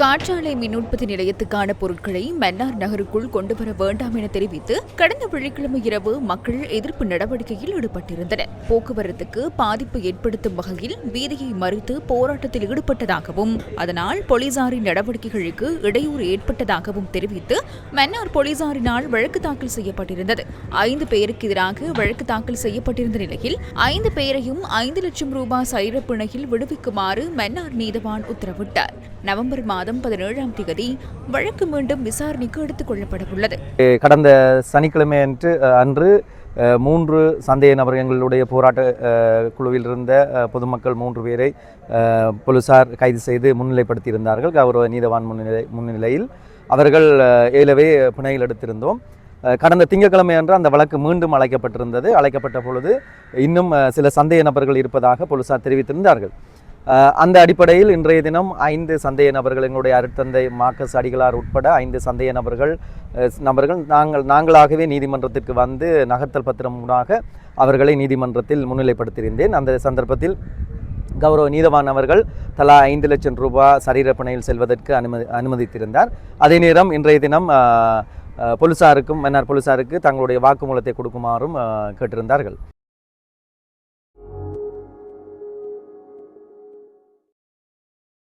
காற்றாலை மின் உற்பத்தி நிலையத்துக்கான பொருட்களை மன்னார் நகருக்குள் கொண்டு வர வேண்டாம் என தெரிவித்து கடந்த வெள்ளிக்கிழமை இரவு மக்கள் எதிர்ப்பு நடவடிக்கையில் ஈடுபட்டிருந்தனர். போக்குவரத்துக்கு பாதிப்பு ஏற்படுத்தும் வகையில் வீதியை மறித்து போராட்டத்தில் ஈடுபட்டதாகவும் அதனால் போலீசாரின் நடவடிக்கைகளுக்கு இடையூறு ஏற்பட்டதாகவும் தெரிவித்து மன்னார் போலீசாரினால் வழக்கு தாக்கல் செய்யப்பட்டிருந்தது. ஐந்து பேருக்கு எதிராக வழக்கு தாக்கல் செய்யப்பட்டிருந்த நிலையில் ஐந்து பேரையும் ஐந்து லட்சம் ரூபாய் சைரப்பிணையில் விடுவிக்குமாறு மன்னார் நீதவான் உத்தரவிட்டார். நவம்பர் மாதம் பதினேழாம் தேதி வழக்கு மீண்டும் விசாரணைக்கு எடுத்துக் கொள்ளப்பட உள்ளது கடந்த சனிக்கிழமை அன்று அன்று மூன்று சந்தேக நபர் எங்களுடைய போராட்ட குழுவில் இருந்த பொதுமக்கள் மூன்று பேரை போலீசார் கைது செய்து முன்னிலைப்படுத்தியிருந்தார்கள். கௌரவ நீதவான் முன்னிலை முன்னிலையில் அவர்கள் ஏலவே பிணையில் எடுத்திருந்தோம். கடந்த திங்கட்கிழமை அன்று அந்த வழக்கு மீண்டும் அழைக்கப்பட்டிருந்தது. அழைக்கப்பட்ட பொழுது இன்னும் சில சந்தேக நபர்கள் இருப்பதாக போலீசார் தெரிவித்திருந்தார்கள். அந்த அடிப்படையில் இன்றைய தினம் ஐந்து சந்தேக நபர்கள் எங்களுடைய அருட்தந்தை மார்க்கஸ் அடிகளார் உட்பட ஐந்து சந்தேக நபர்கள் நபர்கள் நாங்கள் நாங்களாகவே நீதிமன்றத்திற்கு வந்து நகர்த்தல் பத்திரம் மூலமாக அவர்களை நீதிமன்றத்தில் முன்னிலைப்படுத்தியிருந்தேன். அந்த சந்தர்ப்பத்தில் கௌரவ நீதவான் அவர்கள் தலா ஐந்து லட்சம் ரூபாய் சரீரப்பணையில் செல்வதற்கு அனுமதி அனுமதித்திருந்தார். அதே நேரம் இன்றைய தினம் பொலிசாருக்கும் போலீசாருக்கும் மன்னார் போலீசாருக்கு தங்களுடைய வாக்குமூலத்தை கொடுக்குமாறும் கேட்டிருந்தார்கள்.